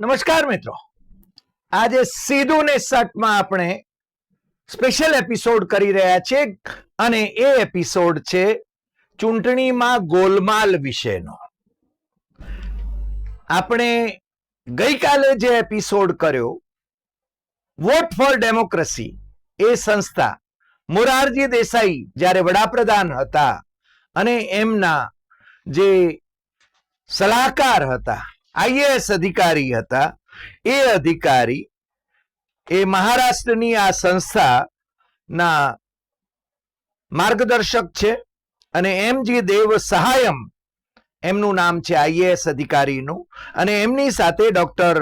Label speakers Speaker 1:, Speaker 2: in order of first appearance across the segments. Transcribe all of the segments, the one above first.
Speaker 1: નમસ્કાર મિત્રો. આજે સીધું ને સટમાં આપણે સ્પેશિયલ એપિસોડ કરી રહ્યા છે અને એ એપિસોડ છે ચૂંટણીમાં ગોલમાલ વિશેનો. આપણે ગઈકાલે જે એપિસોડ કર્યો વોટ ફોર ડેમોક્રેસી એ સંસ્થા મોરારજી દેસાઈ જ્યારે વડાપ્રધાન હતા અને એમના જે સલાહકાર હતા આઈએએસ અધિકારી હતા. એ અધિકારી, એ મહારાષ્ટ્રની આ સંસ્થાના માર્ગદર્શક છે અને એમ જે દેવ સહાયમ એમનું નામ છે આઈએએસ અધિકારીનું અને એમની સાથે ડોક્ટર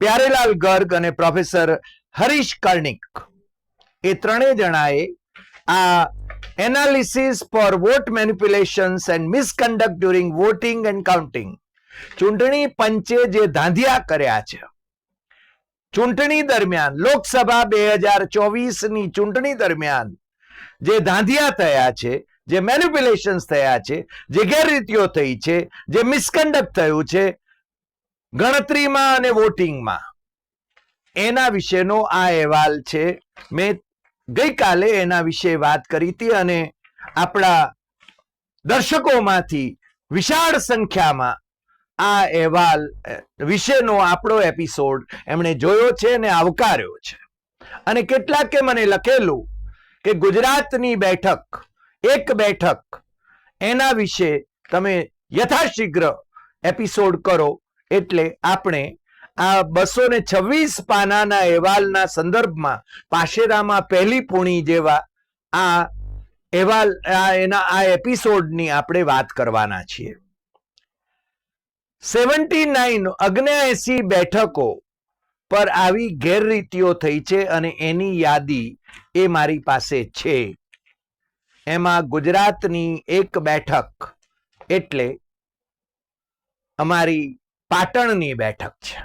Speaker 1: પ્યારેલાલ ગર્ગ અને પ્રોફેસર હરીશ કર્ણિક એ ત્રણેય જણાએ આ analysis for vote manipulations and misconduct during voting and counting ચૂંટણી પંચે જે ધાંધિયા કર્યા છે, ચૂંટણી દરમિયાન, લોકસભા બે હજાર ચોવીસની ચૂંટણી દરમિયાન જે ધાંધિયા થયા છે, જે મેનિપ્યુલેશન્સ થયા છે, જે ગેરરીતિઓ થઈ છે, જે મિસકન્ડક્ટ થયું છે, ગણતરીમાં અને વોટિંગમાં એના વિશેનો આ અહેવાલ છે. મેં ગઈકાલે એના વિશે વાત કરી હતી અને આપણા દર્શકોમાંથી વિશાળ સંખ્યામાં આ અહેવાલ વિશેનો આપણો એપિસોડ એમણે જોયો છે અને આવકાર્યો છે. અને કેટલાકે મને લખેલું કે ગુજરાતની બેઠક, એક બેઠક, એના વિશે તમે યથાશીઘ્ર એપિસોડ કરો એટલે આપણે આ બસો ને છવ્વીસ પાનાના અહેવાલના સંદર્ભમાં પાશેરામાં પહેલી પૂણી જેવા આ અહેવાલ એના, આ એપિસોડની આપણે વાત કરવાના છીએ. સેવન્ટી નાઇન અગ્નેએસી બેઠકો પર આવી ગેરરીતિઓ થઈ છે અને એની યાદી એ મારી પાસે છે. એમાં ગુજરાતની એક બેઠક એટલે અમારી પાટણની બેઠક છે.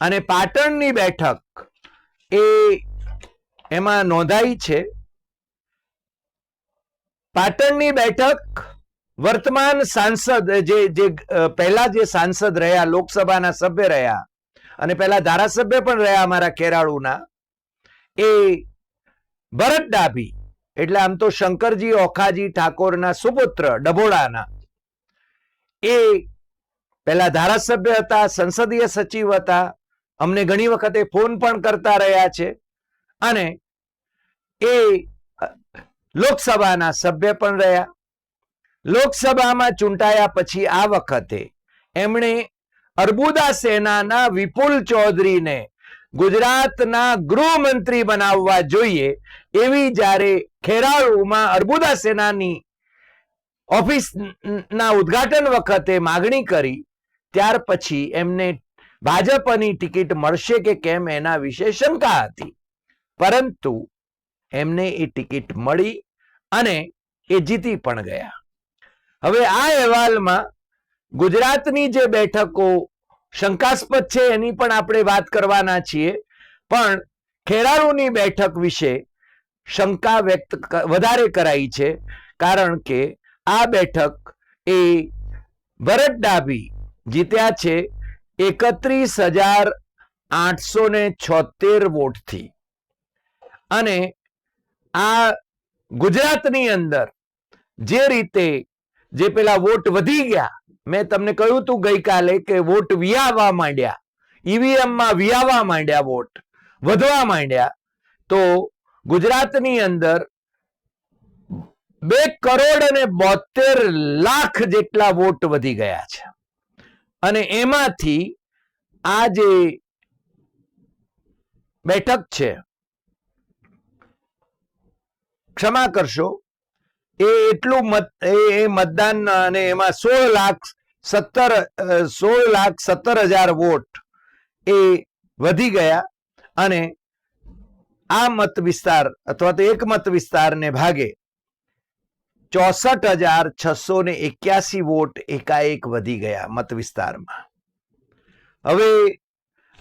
Speaker 1: અને પાટણની બેઠક એ એમાં નોંધાઈ છે. પાટણની બેઠક વર્તમાન સાંસદ, જે જે પહેલા જે સાંસદ રહ્યા, લોકસભાના સભ્ય રહ્યા, અને પહેલા ધારાસભ્ય પણ રહ્યા અમારા કેરાળુના, એ ભરત ડાભી, એટલે આમ તો શંકરજી ઓખાજી ઠાકોરના સુપુત્ર ડભોડાના એ પહેલા ધારાસભ્ય હતા, સંસદીય સચિવ હતા, અમને ઘણી વખતે ફોન પણ કરતા રહ્યા છે, અને એ લોકસભાના સભ્ય પણ રહ્યા લોકસભામાં ચૂંટાયા પછી આ વખતે એમણે અર્બુદા સેનાના વિપુલ ચૌધરીને ગુજરાતના ગૃહમંત્રી બનાવવા જોઈએ એવી જ્યારે ખેરાળુમાં અર્બુદા સેનાની ઓફિસના ઉદઘાટન વખતે માગણી કરી, ત્યાર પછી એમને ભાજપની ટિકિટ મળશે કે કેમ એના વિશે શંકા હતી. પરંતુ એમને એ ટિકિટ મળી અને એ જીતી પણ ગયા. હવે આ અહેવાલમાં ગુજરાતની જે બેઠકો શંકાસ્પદ છે એની પણ આપણે વાત કરવાના છીએ. પણ ખેરાલુની બેઠક વિશે શંકા વ્યક્ત વધારે કરાઈ છે. કારણ કે આ બેઠક એ ભરત ડાભી જીત્યા છે એકત્રીસ હજાર આઠસો ને છોતેર વોટથી. અને આ ગુજરાતની અંદર જે રીતે જે પેલા વોટ વધી ગયા, મેં તમને કહ્યું હતું ગઈકાલે કે વોટ વિયાવા માંડ્યા ઈવીએમમાં વિયાવા માંડ્યા વોટ, વધવા માંડ્યા, તો ગુજરાતની અંદર બે કરોડ અને બોતેર લાખ જેટલા વોટ વધી ગયા છે. અને એમાંથી આ જે બેઠક છે, ક્ષમા કરશો એ એટલું મત એ એ મતદાન અને એમાં સોળ લાખ સત્તર અ, સોળ લાખ સત્તર હજાર વોટ એ વધી ગયા અને આ મત વિસ્તાર અથવા તો એક મત વિસ્તારને ભાગે ચોસઠ હજાર છસો ને એક્યાસી વોટ એકાએક વધી ગયા મત વિસ્તારમાં. હવે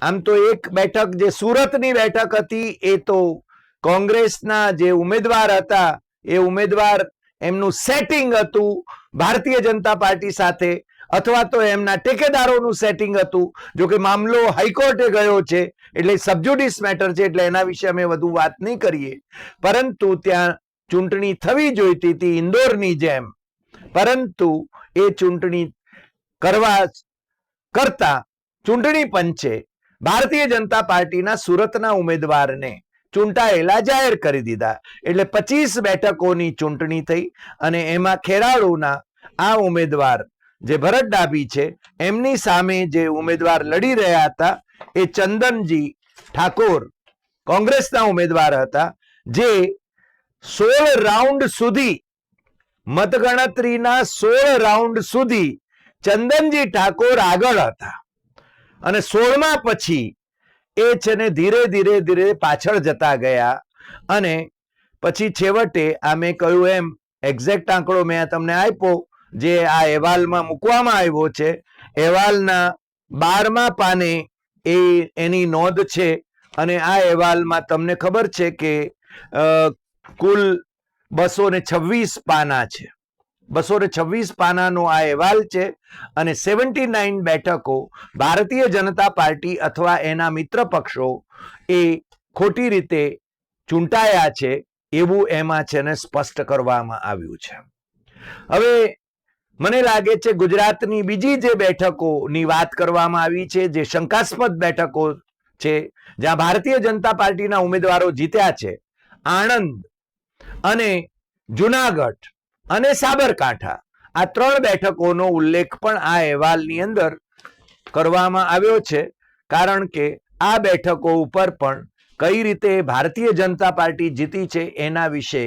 Speaker 1: આમ તો એક બેઠક જે સુરતની બેઠક હતી એ તો કોંગ્રેસના જે ઉમેદવાર હતા એ ઉમેદવાર એમનું સેટિંગ હતું ભારતીય જનતા પાર્ટી સાથે, અથવા તો એમના ટેકેદારોનું સેટિંગ હતું, જો મામલો હાઈકોર્ટે ગયો છે, એટલે સબજુડિસ મેટર છે, એટલે એના વિશે અમે વધુ વાત નહીં કરીએ. પરંતુ ત્યાં ચૂંટણી થવી જોઈતી હતી ઇન્દોરની જેમ. પરંતુ એ ચૂંટણી કરવા કરતા ચૂંટણી પંચે ભારતીય જનતા પાર્ટીના સુરતના ઉમેદવારને ચૂંટાયેલા જાહેર કરી દીધા. એટલે પચીસ બેઠકોની ચૂંટણી થઈ અને એમાં ખેરાળુના આ ઉમેદવાર જે ભરત ડાભી છે, એમની સામે જે ઉમેદવાર લડી રહ્યા હતા, એ ચંદનજી ઠાકોર, કોંગ્રેસના ઉમેદવાર હતા, જે સોળ રાઉન્ડ સુધી, મતગણતરીના સોળ રાઉન્ડ સુધી ચંદનજી ઠાકોર આગળ હતા. અને સોળમા પછી એ છે ને ધીરે ધીરે ધીરે પાછળ જતા ગયા. અને પછી છેવટે આ મેં કહ્યું એમ એક્ઝેક્ટ આંકડો મેં તમને આપ્યો, જે આ અહેવાલમાં મૂકવામાં આવ્યો છે. અહેવાલના બારમા પાને એ એની નોંધ છે અને આ અહેવાલમાં તમને ખબર છે કે કુલ બસો ને છવ્વીસ પાના છે. બસો ને છવ્વીસ પાનાનો આ અહેવાલ છે અને સેવન્ટી નાઇન બેઠકો ભારતીય જનતા પાર્ટી અથવા એના મિત્ર પક્ષો એ ખોટી રીતે ચૂંટાયા છે એવું એમાં છે ને સ્પષ્ટ કરવામાં આવ્યું છે. હવે મને લાગે છે ગુજરાતની બીજી જે બેઠકોની વાત કરવામાં આવી છે, જે શંકાસ્પદ બેઠકો છે, જ્યાં ભારતીય જનતા પાર્ટીના ઉમેદવારો જીત્યા છે, આણંદ અને જુનાગઢ અને સાબરકાંઠા. આ ત્રણ બેઠકોનો ઉલ્લેખ પણ આ અહેવાલની અંદર કરવામાં આવ્યો છે, કારણ કે આ બેઠકો ઉપર પણ કઈ રીતે ભારતીય જનતા પાર્ટી જીતી છે એના વિશે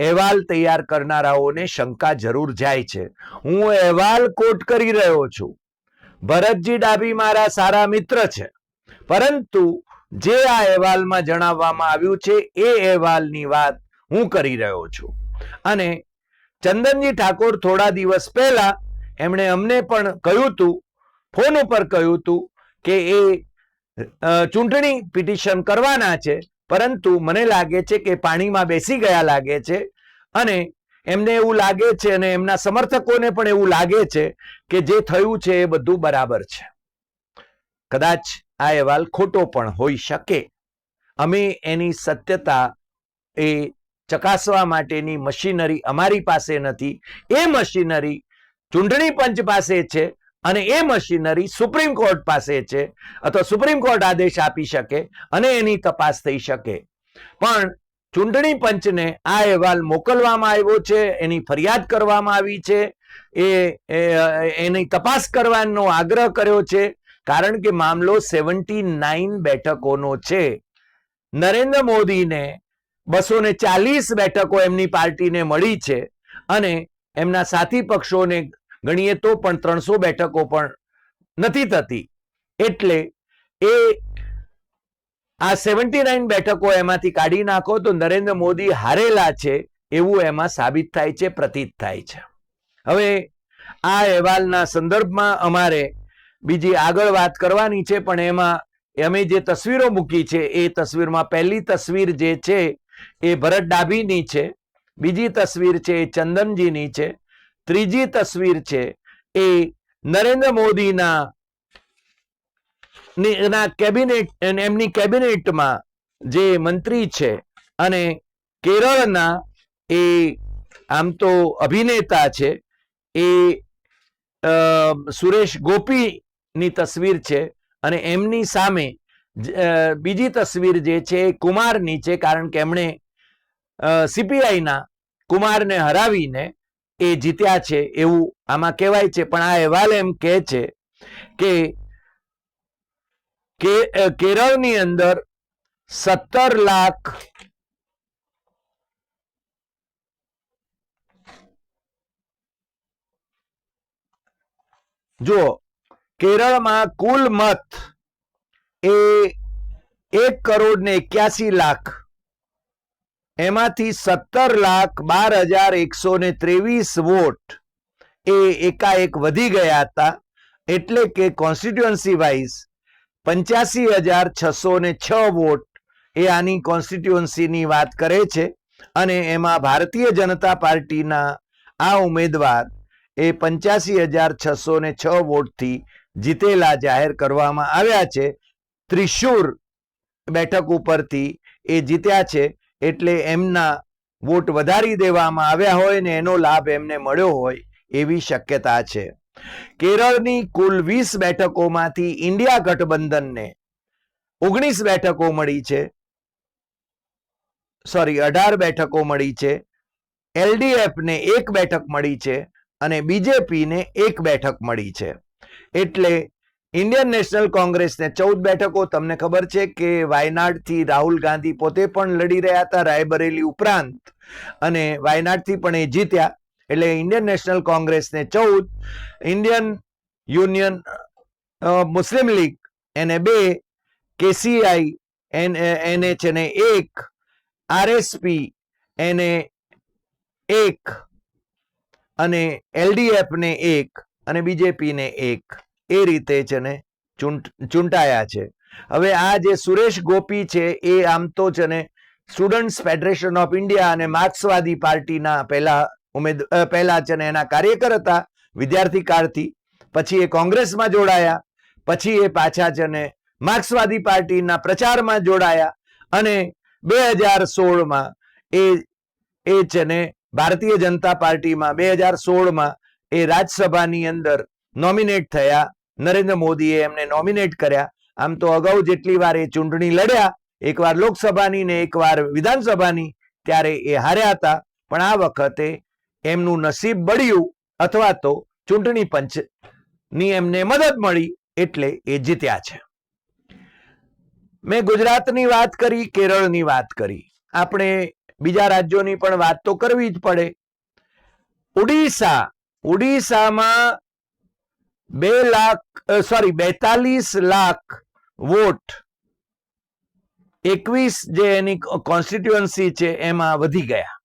Speaker 1: અહેવાલ તૈયાર કરનારાઓને શંકા જરૂર જાય છે. હું અહેવાલ કોટ કરી રહ્યો છું. ભરતજી ડાભી મારા સારા મિત્ર છે. પરંતુ જે આ અહેવાલમાં જણાવવામાં આવ્યું છે એ અહેવાલની વાત હું કરી રહ્યો છું. અને ચંદનજી ઠાકોર થોડા દિવસ પહેલા એમણે અમને પણ કહ્યું હતું ફોન ઉપર કહ્યું હતું કે એ ચૂંટણી પિટિશન કરવાના છે, પરંતુ મને લાગે છે કે પાણીમાં બેસી ગયા લાગે છે અને એમને એવું લાગે છે અને એમના સમર્થકોને પણ એવું લાગે છે કે જે થયું છે એ બધું બરાબર છે. કદાચ આ અહેવાલ ખોટો પણ હોઈ શકે. અમે એની સત્યતા એ ચકાસવા માટેની મશીનરી અમારી પાસે નથી. એ મશીનરી ચૂંટણી પંચ પાસે છે અને એ મશીનરી સુપ્રીમ કોર્ટ પાસે છે અથવા સુપ્રીમ કોર્ટ આદેશ આપી શકે અને એની તપાસ થઈ શકે. પણ ચૂંટણી પંચને આ અહેવાલ મોકલવામાં આવ્યો છે, એની ફરિયાદ કરવામાં આવી છે, એ એની તપાસ કરવાનો આગ્રહ કર્યો છે, કારણ કે મામલો સેવન્ટી નાઇન બેઠકોનો છે. નરેન્દ્ર મોદીને બસો ને ચાલીસ બેઠકો એમની પાર્ટીને મળી છે અને એમના સાથી પક્ષોને ગણીએ તો પણ ત્રણસો બેઠકો પણ નથી થતી. એટલે એ આ સેવન્ટી નાઇન બેઠકો એમાંથી કાઢી નાખો તો નરેન્દ્ર મોદી હારેલા છે એવું એમાં સાબિત થાય છે, પ્રતીત થાય છે. હવે આ અહેવાલના સંદર્ભમાં અમારે બીજી આગળ વાત કરવાની છે, પણ એમાં અમે જે તસવીરો મૂકી છે, એ તસવીરમાં પહેલી તસવીર જે છે એ ભરત ડાભીની છે, બીજી તસવીર છે એ ચંદનજીની છે, ત્રીજી તસવીર છે એ નરેન્દ્ર મોદીના ની- કેબિનેટ એમની કેબિનેટમાં જે મંત્રી છે અને કેરળના એ આમ તો અભિનેતા છે, એ સુરેશ ગોપીની તસવીર છે અને એમની સામે બીજી તસવીર જે છે એ કુમારની છે, કારણ કે એમણે સીપીઆઈના કુમારને હરાવીને એ જીત્યા છે એવું આમાં કહેવાય છે. પણ આ અહેવાલ એમ કહે છે કે કેરળની અંદર સત્તર લાખ જુઓ, કેરળમાં કુલ મત એ એક કરોડ ને એક્યાસી લાખ. એમાંથી સત્તર લાખ બાર હજાર એકસો ને ત્રેવીસ વોટ એ એકાએક વધી ગયા હતા. એટલે કે કોન્સ્ટિટ્યુઅન્સી વાઇઝ પંચ્યાસી હજાર છસો ને છ વોટ એ આની કોન્સ્ટિટ્યુઅન્સીની વાત કરે છે. અને એમાં ભારતીય જનતા પાર્ટીના આ ઉમેદવાર એ પંચ્યાસી હજાર છસો ને છ વોટથી જીતેલા જાહેર કરવામાં આવ્યા છે. ત્રિશુર બેઠક ઉપરથી એ જીત્યા છે એટલે એમના વોટ વધારી દેવામાં આવ્યા હોય ને એનો લાભ એમને મળ્યો હોય એવી શક્યતા છે. કેરળની કુલ વીસ બેઠકોમાંથી ઇન્ડિયા ગઠબંધનને ઓગણીસ બેઠકો મળી છે. સોરી, અઢાર બેઠકો મળી છે. એલડીએફને એક બેઠક મળી છે અને બીજેપીને એક બેઠક મળી છે. એટલે ઇન્ડિયન નેશનલ કોંગ્રેસને ચૌદ બેઠકો. તમને ખબર છે કે વાયનાડથી રાહુલ ગાંધી પોતે પણ લડી રહ્યા હતા રાયબરેલી ઉપરાંત. અને વાયનાડથી પણ એ જીત્યા. એટલે ઇન્ડિયન નેશનલ કોંગ્રેસને ચૌદ, ઇન્ડિયન યુનિયન મુસ્લિમ લીગ, એને બે, કેસીઆઈ, એન એને છે ને એક, આરએસપી, એને એક, અને એલડીએફને એક, અને બીજેપીને એક. એ રીતે છે ને ચૂંટ, ચૂંટાયા છે. હવે આ જે સુરેશ ગોપી છે, એ આમ તો છે ને સ્ટુડન્ટ્સ ફેડરેશન ઓફ ઇન્ડિયા અને માર્ક્સવાદી પાર્ટીના પહેલા ઉમેદ પહેલા છે ને એના કાર્યકર હતા, વિદ્યાર્થી કાળથી પછી એ કોંગ્રેસમાં જોડાયા, પછી એ પાછા છે ને માર્ક્સવાદી પાર્ટીના પ્રચારમાં જોડાયા અને બે હજાર સોળમાં એ એ છે ને ભારતીય જનતા પાર્ટીમાં બે હજાર સોળમાં એ રાજ્યસભાની અંદર નોમિનેટ થયા નરેન્દ્ર મોદીએ એમને નોમિનેટ કર્યા. આમ તો અગાઉ જેટલી વાર એ ચૂંટણી લડ્યા, એકવાર લોકસભાની ને એકવાર વિધાનસભાની, ત્યારે એ હાર્યા હતા. પણ આ વખતે એમનું નસીબ બળ્યું, અથવા તો ચૂંટણી પંચની એમને મદદ મળી એટલે એ જીત્યા છે. મેં ગુજરાતની વાત કરી, કેરળની વાત કરી. આપણે બીજા રાજ્યોની પણ વાત તો કરવી જ પડે. ઉડીસા ઉડીસામાં બે લાખ સોરી બેતાલીસ લાખ વોટ એકવીસ જે એની કોન્સ્ટિટ્યુઅન્સી છે એમાં વધી ગયા.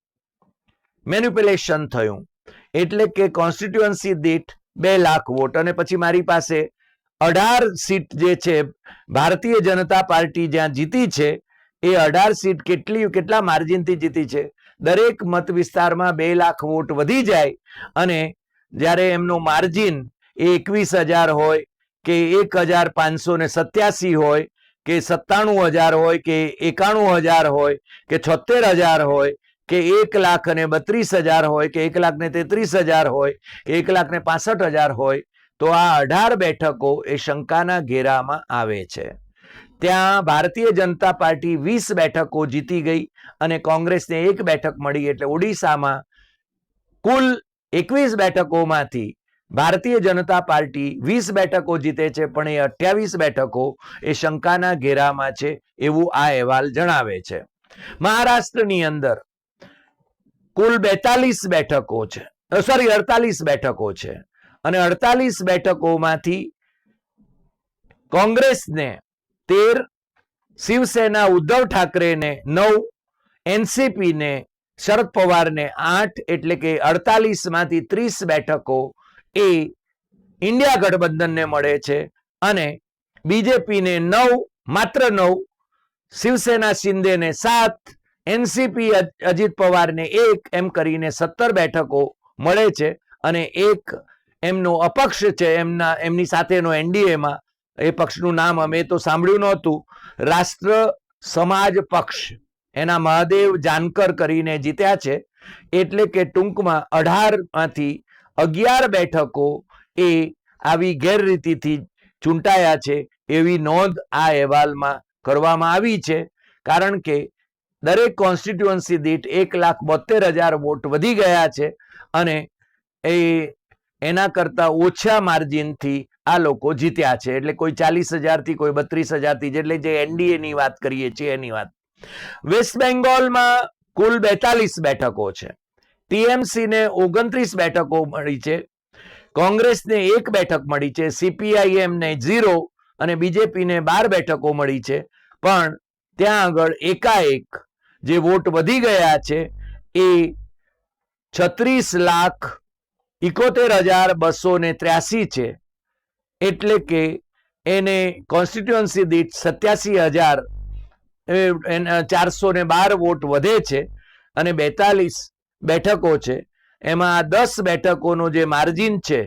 Speaker 1: મેન્યુપ્યુલેશન થયું. એટલે કે કોન્સ્ટિટ્યુઅન્સી દીઠ બે લાખ વોટ. અને પછી મારી પાસે અઢાર સીટ જે છે, ભારતીય જનતા પાર્ટી જ્યાં જીતી છે, એ અઢાર સીટ કેટલી, કેટલા માર્જિનથી જીતી છે? દરેક મત વિસ્તારમાં બે લાખ વોટ વધી જાય અને જ્યારે એમનું માર્જિન એ એકવીસ હજાર હોય કે એક હજાર પાંચસો ને સત્યાસી હોય કે સત્તાણું હજાર હોય કે એકાણું હજાર હોય કે છોતેર હજાર હોય કે એક લાખ અને બત્રીસ હજાર હોય કે એક લાખ ને તેત્રીસ હજાર હોય કે એક લાખ ને પાસઠ હજાર હોય, તો આ અઢાર બેઠકો એ શંકાના ઘેરામાં આવે છે. ત્યાં ભારતીય જનતા પાર્ટી વીસ બેઠકો જીતી ગઈ અને કોંગ્રેસને એક બેઠક મળી એટલે ઓડિશામાં કુલ એકવીસ બેઠકોમાંથી ભારતીય જનતા પાર્ટી વીસ બેઠકો જીતે છે, પણ એ અઠ્યાવીસ બેઠકો એ શંકાના ઘેરામાં છે એવું આ અહેવાલ જણાવે છે. મહારાષ્ટ્રની અંદર કુલ બેતાલીસ બેઠકો છે સોરી અડતાલીસ બેઠકો છે અને અડતાલીસ બેઠકોમાંથી કોંગ્રેસને તેર, શિવસેના ઉદ્ધવ ઠાકરેને નવ, એનસીપીને શરદ પવારને આઠ, એટલે કે અડતાલીસમાંથી ત્રીસ બેઠકો એ ઇન્ડિયા ગઠબંધનને મળે છે અને બીજેપીને નવ, માત્ર નવ, શિવસેના શિંદેને સાત, એનસીપી અજીત પવારને એક એમ કરીને સત્તર બેઠકો મળે છે અને એક એમનો અપક્ષ છે એમના, એમની સાથેનો એનડીએમાં એ પક્ષનું નામ અમે તો સાંભળ્યું નહોતું. રાષ્ટ્ર સમાજ પક્ષ. એના મહાદેવ જાનકર કરીને જીત્યા છે. એટલે કે ટૂંકમાં અઢારમાંથી અગિયાર બેઠકો એ આવી ગેરરીતિથી ચૂંટાયા છે એવી નોંધ આ અહેવાલમાં કરવામાં આવી છે. કારણ કે દરેક કોન્સ્ટિટ્યુઅન્સી દીઠ એક લાખ બોતેર હજાર વોટ વધી ગયા છે અને એ એના કરતા ઓછા માર્જિનથી આ લોકો જીત્યા છે. એટલે કોઈ ચાલીસ હજારથી કોઈ બત્રીસ હજારથી એટલે જે એનડીએની વાત કરીએ છીએ એની વાત. વેસ્ટ બેંગોલમાં કુલ બેતાલીસ બેઠકો છે. ટીએમસી ને ઓગણત્રીસ બેઠકો મળી છે, કોંગ્રેસને એક બેઠક મળી છે સીપીઆઈએમ ને ઝીરો અને બીજેપીને બાર બેઠકો મળી છે. પણ ત્યાં આગળ એકાએક જે વોટ વધી ગયા છે એ છત્રીસ લાખ ઇકોતેર હજાર બસો ને ત્ર્યાસી છે. એટલે કે એને કોન્સ્ટિટ્યુઅન્સી દીઠ સત્યાસી હજાર ચારસો ને બાર વોટ વધે છે અને બેતાલીસ બેઠકો છે. એમાં દસ બેઠકોનું જે માર્જિન છે,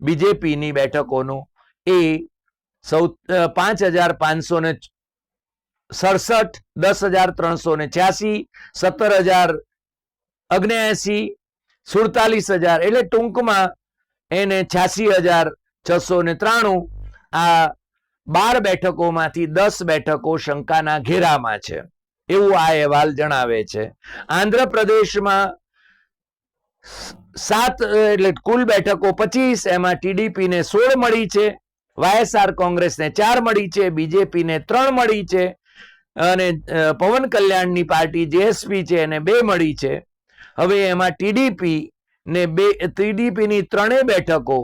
Speaker 1: બીજેપીની બેઠકોનું, એ સૌ પાંચ હજાર પાંચસો ને સડસઠ, દસ હજાર ત્રણસો ને છ્યાસી, સત્તર હજાર અગ્નેસી સુડતાલીસ હજાર, એટલે ટૂંકમાં એને છ્યાસી હજાર છસો ને ત્રાણું, આ બાર બેઠકોમાંથી દસ બેઠકો શંકાના ઘેરામાં છે. એવું આ અહેવાલ જણાવે છે. આંધ્રપ્રદેશમાં સાત એટલે કુલ બેઠકો પચીસ, એમાં ટીડીપી ને સોળ મળી છે, વાયએસઆર કોંગ્રેસને ચાર મળી છે બીજેપી ને ત્રણ મળી છે, અને પવન કલ્યાણની પાર્ટી જેએસપી છે એને બે મળી છે. હવે એમાં ટીડીપી ને બે ટીડીપી ની ત્રણેય બેઠકો,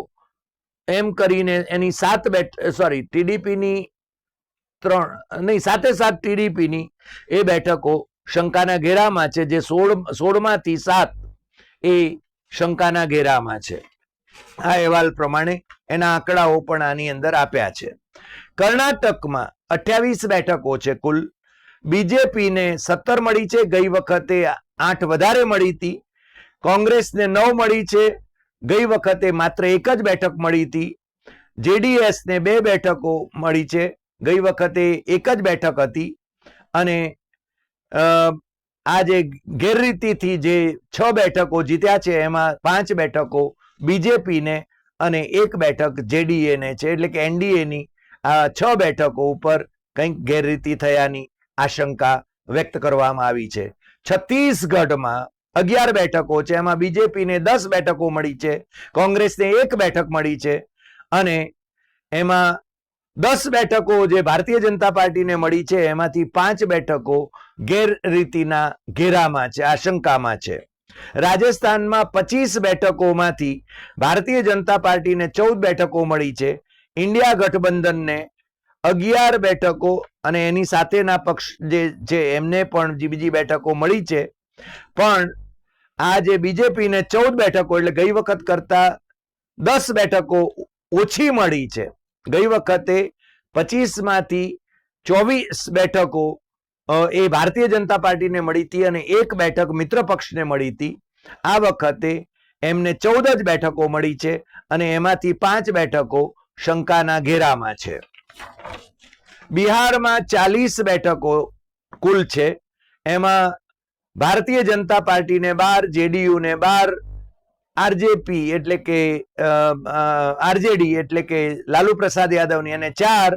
Speaker 1: એમ કરીને એની સાત બેઠ, સોરી, ટીડીપીની ત્રણ, નહીં, સાતે સાત ટીડીપીની એ બેઠકો શંકાના ઘેરામાં છે, જે સોળ, સોળમાંથી સાત એ શંકાના ઘેરામાં છે. આ અહેવાલ પ્રમાણે એના આંકડાઓ પણ આની અંદર આપ્યા છે. કર્ણાટકમાં અઠ્યાવીસ બેઠકો છે કુલ. બીજેપીને સત્તર મળી છે. ગઈ વખતે આઠ વધારે મળી હતી. કોંગ્રેસને નવ મળી છે. ગઈ વખતે માત્ર એક જ બેઠક મળી હતી. જેડીએસને બે બેઠકો મળી છે. ગઈ વખતે એક જ બેઠક હતી. અને આ જે ગેરરીતિથી જે છ બેઠકો જીત્યા છે, એમાં પાંચ બેઠકો બીજેપીને અને એક બેઠક જેડીએને છે. એટલે કે એનડીએની આ છ બેઠકો ઉપર કંઈક ગેરરીતિ થયાની આશંકા વ્યક્ત કરવામાં આવી છે. છત્તીસગઢમાં અગિયાર બેઠકો છે, એમાં બીજેપીને દસ બેઠકો મળી છે, કોંગ્રેસને એક બેઠક મળી છે અને એમાં દસ બેઠકો જે ભારતીય જનતા પાર્ટીને મળી છે, એમાંથી પાંચ બેઠકો ગેરરીતિના ઘેરામાં છે, આશંકામાં છે. રાજસ્થાનમાં પચીસ બેઠકોમાંથી ભારતીય જનતા પાર્ટીને ચૌદ બેઠકો મળી છે. ઇન્ડિયા ગઠબંધનને અગિયાર બેઠકો અને એની સાથેના પક્ષ જે છે, એમને પણ બીજી બેઠકો મળી છે. પણ આ જે બીજેપીને ચૌદ બેઠકો, એટલે ગઈ વખત કરતા દસ બેઠકો ઓછી મળી છે. ગઈ વખતે પચીસમાંથી ચોવીસ બેઠકો એ ભારતીય જનતા પાર્ટીને મળી હતી અને એક બેઠક મિત્ર પક્ષને મળી હતી. આ વખતે એમને ચૌદ જ બેઠકો મળી છે અને એમાંથી પાંચ બેઠકો શંકાના ઘેરામાં છે. બિહારમાં ચાલીસ બેઠકો કુલ છે. એમાં ભારતીય જનતા પાર્ટીને બાર જેડીયુ ને બાર આરજેપી એટલે કે આરજેડી એટલે કે લાલુ પ્રસાદ યાદવની અને ચાર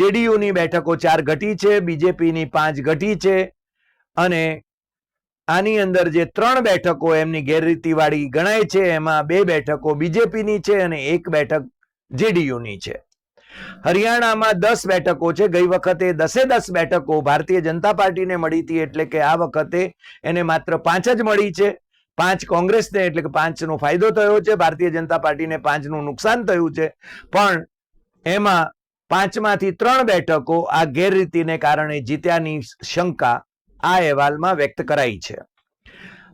Speaker 1: જેડીયુની બેઠકો, ચાર ઘટી છે, બીજેપીની પાંચ ઘટી છે અને આની અંદર જે ત્રણ બેઠકો એમની ગેરરીતિવાળી ગણાય છે, એમાં બે બેઠકો બીજેપીની છે અને એક બેઠક જેડીયુની છે. હરિયાણામાં દસ બેઠકો છે, ગઈ વખતે દસે દસ બેઠકો ભારતીય જનતા પાર્ટીને મળી હતી એટલે કે આ વખતે એને માત્ર પાંચ જ મળી છે. પાંચ કોંગ્રેસને એટલે કે પાંચનો ફાયદો થયો છે, ભારતીય જનતા પાર્ટીને પાંચનું નુકસાન થયું છે. પણ એમાં પાંચમાંથી ત્રણ બેઠકો આ ગેરરીતિને કારણે જીત્યાની શંકા આ અહેવાલમાં વ્યક્ત કરાઈ છે.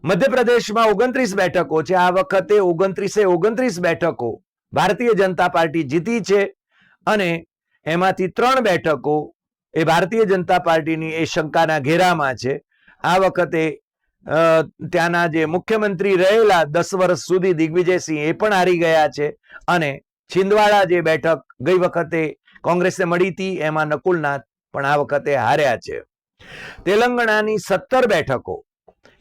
Speaker 1: મધ્યપ્રદેશમાં ઓગણત્રીસ બેઠકો છે. આ વખતે ઓગણત્રીસે ઓગણત્રીસ બેઠકો ભારતીય જનતા પાર્ટી જીતી છે અને એમાંથી ત્રણ બેઠકો એ ભારતીય જનતા પાર્ટીની એ શંકાના ઘેરામાં છે. આ વખતે ત્યાંના જે મુખ્યમંત્રી રહેલા દસ વર્ષ સુધી દિગ્વિજયસિંહ એ પણ હારી ગયા છે અને છિંદવાડા જે બેઠક ગઈ વખતે કોંગ્રેસને મળી હતી, એમાં નકુલનાથ પણ આ વખતે હાર્યા છે. તેલંગાણાની સત્તર બેઠકો,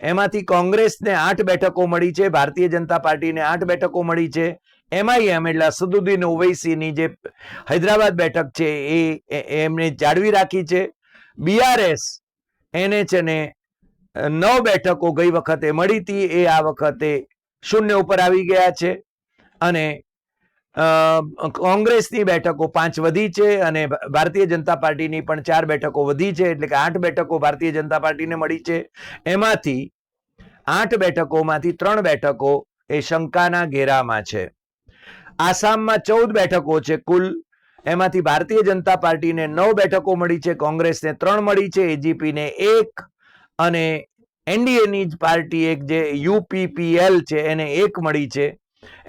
Speaker 1: એમાંથી કોંગ્રેસને આઠ બેઠકો મળી છે, ભારતીય જનતા પાર્ટીને આઠ બેઠકો મળી છે, એમઆઈએમ એટલે અસદુદ્દીન ઓવૈસીની જે હૈદરાબાદ બેઠક છે એ એમને જાળવી રાખી છે, બીઆરએસ એને છે ને નવ બેઠકો ગઈ વખતે મળી હતી, એ આ વખતે શૂન્ય ઉપર આવી ગયા છે. અને કોંગ્રેસની બેઠકો પાંચ વધી છે અને ભારતીય જનતા પાર્ટીની પણ ચાર બેઠકો વધી છે, એટલે કે આઠ બેઠકો ભારતીય જનતા પાર્ટીને મળી છે. એમાંથી આઠ બેઠકોમાંથી ત્રણ બેઠકો એ શંકાના ઘેરામાં છે. આસામમાં ચૌદ બેઠકો છે કુલ, એમાંથી ભારતીય જનતા પાર્ટીને નવ બેઠકો મળી છે, કોંગ્રેસને ત્રણ મળી છે, એજીપીને એક અને એનડીએની જ પાર્ટી એક જે યુપીપીએલ છે, એને એક મળી છે.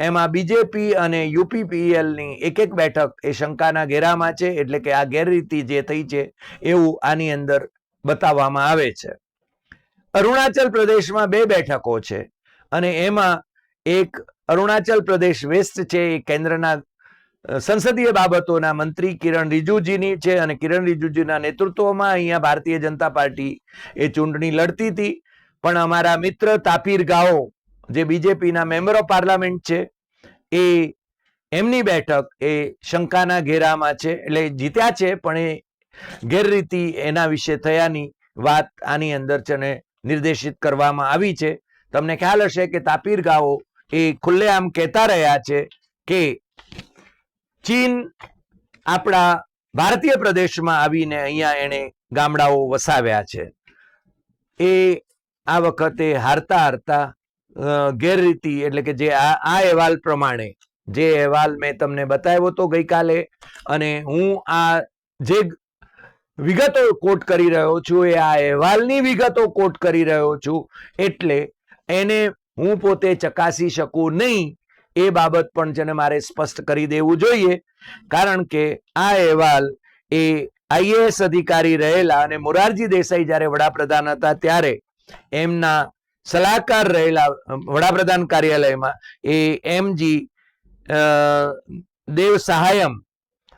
Speaker 1: એમાં બીજેપી અને યુપીપીએલની એક એક બેઠક એ શંકાના ઘેરામાં છે, એટલે કે આ ગેરરીતિ જે થઈ છે એવું આની અંદર બતાવવામાં આવે છે. અરુણાચલ પ્રદેશમાં બે બેઠકો છે અને એમાં એક અરુણાચલ પ્રદેશ વેસ્ટ છે, એ કેન્દ્રના સંસદીય બાબતોના મંત્રી કિરણ રિજુજીની છે અને કિરણ રિજુજીના નેતૃત્વમાં અહીંયા ભારતીય જનતા પાર્ટી એ ચૂંટણી લડતી હતી. પણ અમારા મિત્ર તાપીર ગાઓ, જે બીજેપીના મેમ્બર ઓફ પાર્લામેન્ટ છે, એ એમની બેઠક એ શંકાના ઘેરામાં છે, એટલે જીત્યા છે, પણ એ ગેરરીતિ એના વિશે થયાની વાત આની અંદર છે અને નિર્દેશિત કરવામાં આવી છે. તમને ખ્યાલ હશે કે તાપીર ગાઓ એ ખુલ્લેઆમ કહેતા રહ્યા છે કે ચીન આપણા ભારતીય પ્રદેશમાં આવીને અહીંયા એણે ગામડાઓ વસાવ્યા છે. એ આ વખતે હારતા હારતા ગેરરીતિ એટલે કે જે આ આ અહેવાલ પ્રમાણે, જે અહેવાલ મેં તમને બતાવ્યો હતો ગઈકાલે, અને હું આ જે વિગતો કોટ કરી રહ્યો છું એ આ અહેવાલની વિગતો કોટ કરી રહ્યો છું, એટલે એને હું પોતે ચકાસી શકું નહીં એ બાબત પણ જેને મારે સ્પષ્ટ કરી દેવું જોઈએ. કારણ કે આ અહેવાલ એ આઈએએસ અધિકારી રહેલા અને મોરારજી દેસાઈ જ્યારે વડાપ્રધાન હતા ત્યારે એમના સલાહકાર રહેલા વડાપ્રધાન કાર્યાલયમાં એ એમજી દેવ સહાયમ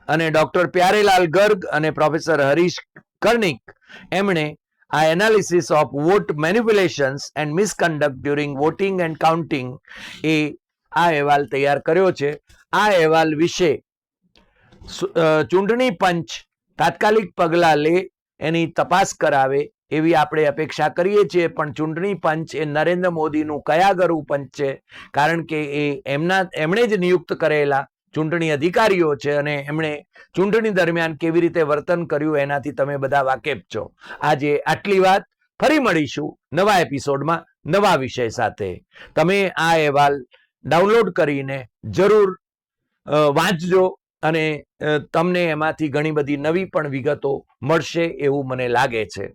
Speaker 1: અને ડોક્ટર પ્યારેલાલ ગર્ગ અને પ્રોફેસર હરીશ કર્ણિક એમણે આ analysis of vote manipulations and misconduct during voting and counting એ આ અહેવાલ તૈયાર કર્યો છે. આ અહેવાલ વિશે ચૂંટણી પંચ તાત્કાલિક પગલાં લે, એની તપાસ કરાવે એવી આપણે અપેક્ષા કરીએ છીએ. પણ ચૂંટણી પંચ એ નરેન્દ્ર મોદીનું કયા ગરુ પંચ છે? કારણ કે એ એમના, એમણે જ નિયુક્ત કરેલા ચૂંટણી અધિકારીઓ છે અને એમણે ચૂંટણી દરમિયાન કેવી રીતે વર્તન કર્યું એનાથી તમે બધા વાકેફ છો. આજે આટલી વાત. ફરી મળીશું નવા એપિસોડમાં નવા વિષય સાથે. તમે આ અહેવાલ ડાઉનલોડ કરીને જરૂર વાંચજો અને તમને એમાંથી ઘણી બધી નવી પણ વિગતો મળશે એવું મને લાગે છે.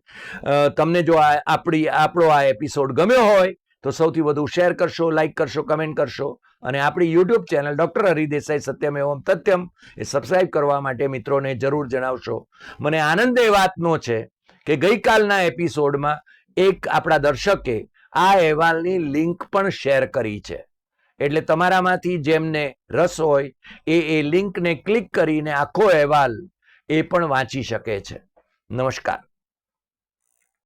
Speaker 1: તમને જો આ આપણી, આપણો આ એપિસોડ ગમ્યો હોય તો સૌથી વધુ શેર કરશો લાઈક કરશો કમેન્ટ કરશો અને આપણી યુટ્યુબ ચેનલ ડૉક્ટર હરિદેસાઈ સત્યમ એવમ તથ્યમ એ સબસ્ક્રાઈબ કરવા માટે મિત્રોને જરૂર જણાવશો. મને આનંદ એ વાતનો છે કે ગઈકાલના એપિસોડમાં એક આપણા દર્શકે આ અહેવાલની લિંક પણ શેર કરી છે. એટલે તમારામાંથી જેમને રસ હોય, એ એ લિંકને ક્લિક કરીને આખો અહેવાલ એ પણ વાંચી શકે છે. નમસ્કાર.